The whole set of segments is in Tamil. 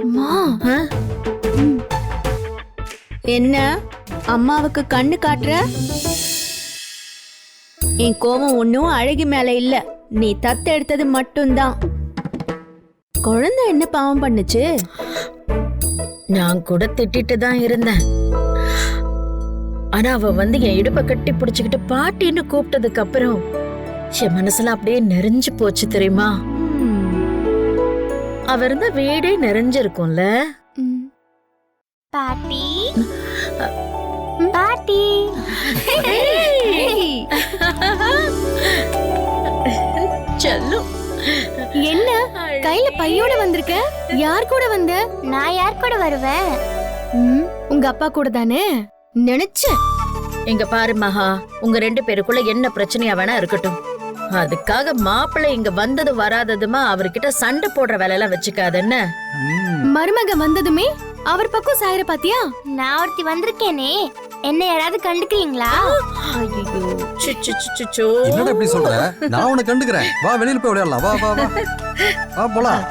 அம்மா? என்ன? அம்மாவுக்கு கண்ணு காட்டுற? என் கோபம் ஒன்னும் அழகி மேல இல்ல. நீ தத்து எடுத்தது மட்டும்தான். குழந்தை என்ன பாவம் பண்ணுச்சு? நான் கூட திட்டிட்டு தான் இருந்தேன். ஆனா அவ வந்து என் இடுப்ப கட்டி பிடிச்சுக்கிட்டு பாட்டின்னு கூப்பிட்டதுக்கு அப்புறம் என் மனசுல அப்படியே நிறைஞ்சு போச்சு தெரியுமா. அவ இருந்த வீடே நிறைஞ்சிருக்கும்ல. பாட்டி? பாட்டி? செல்லும் என்ன? கையில பையோட வந்திருக்க? யார் கூட வந்த? நான் யார் கூட வருவேன்? ம், உங்க அப்பா கூட தானே? நினைச்சேன். இங்க பாரு மகா உங்க ரெண்டு பேருக்குள்ள என்ன பிரச்சனையா வேணா இருக்கட்டும். அதுக்காக மாப்பிள்ளை இங்க வந்தது வராததுமா? அவர்கிட்ட சண்டை போடுற வேலையெல்லாம் வச்சுக்காதன்னு ம், மருமக வந்ததுமே அவர் பக்கம் சாயர பாத்தியா? நான் ஒருத்தி வந்திருக்கேனே. என்ன யாராவது கண்டுக்கிறீங்களா. என்னடா இப்படி சொல்ற? நான் உன்னை கண்டுக்கிறேன். வா வெளியில போய் விளையாடலாம். வா வா வா. வா போலாம்.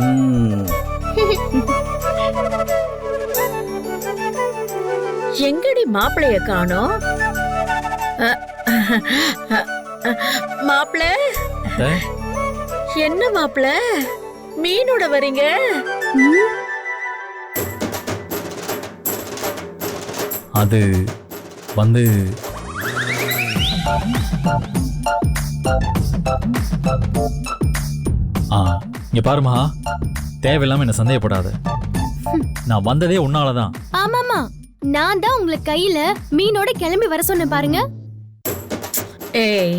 ம், எங்கடி மாப்பிளைய காணோம்? மாப்பிள என்ன மாப்பிள மீனோட வரீங்க? அது வந்து ஆ இங்க பாருமா தேவையில்லாம என்ன சந்தேகப்படாத. நான் வந்ததே உன்னாலதான். ஆமாமா. நான் தான் உங்களை கையில மீனோட கிளம்பி வர சொன்னேன் பாருங்க. ஏய்.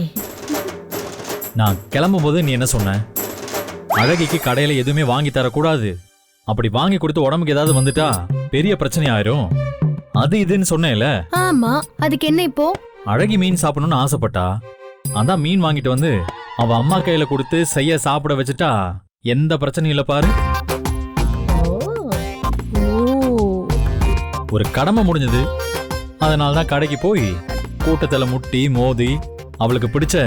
நான் கிளம்பும் போது நீ என்ன சொன்ன? அழகிக்கு கடையில எதுவுமே வாங்கி தரக்கூடாது. அப்படி வாங்கி கொடுத்து உடம்புக்கு ஏதாவது வந்துட்டா பெரிய பிரச்சனை ஆயிரும் அது இதுன்னு சொன்னேன்ல. ஆமா அதுக்கு என்ன இப்போ? அழகி மீன் சாப்பிடணும்னு ஆசைப்பட்டா. அதான் மீன் வாங்கிட்டு வந்து அவ அம்மா கையில கொடுத்து செய்ய சாப்பிட வச்சுட்டா. எந்த பிரச்சனையும் இல்ல பாரு. ஒரு கடமை முடிஞ்சது. அதனால தான் கடைக்கு போய் கூட்டத்துல முட்டி மோதி அவளுக்கு பிடிச்ச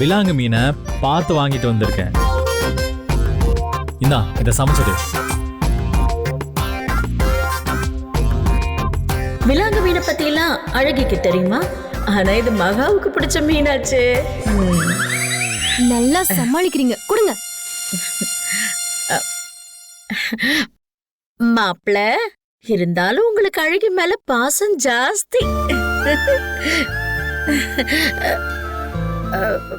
விலாங்கு மீனை பார்த்து வாங்கிட்டு வந்திருக்கேன். இந்தா இத சமைச்சிடு. விலாங்கு மீனை பத்தி எல்லாம் அழகிக்கு தெரியுமா? ஆனா இது மகாவுக்கு பிடிச்ச மீனாச்சு. நல்லா சமாளிக்கிறீங்க. கொடுங்க. மாப்பிள இருந்தாலும் உங்களுக்கு அழகி மேல பாசம் ஜாஸ்தி. uh,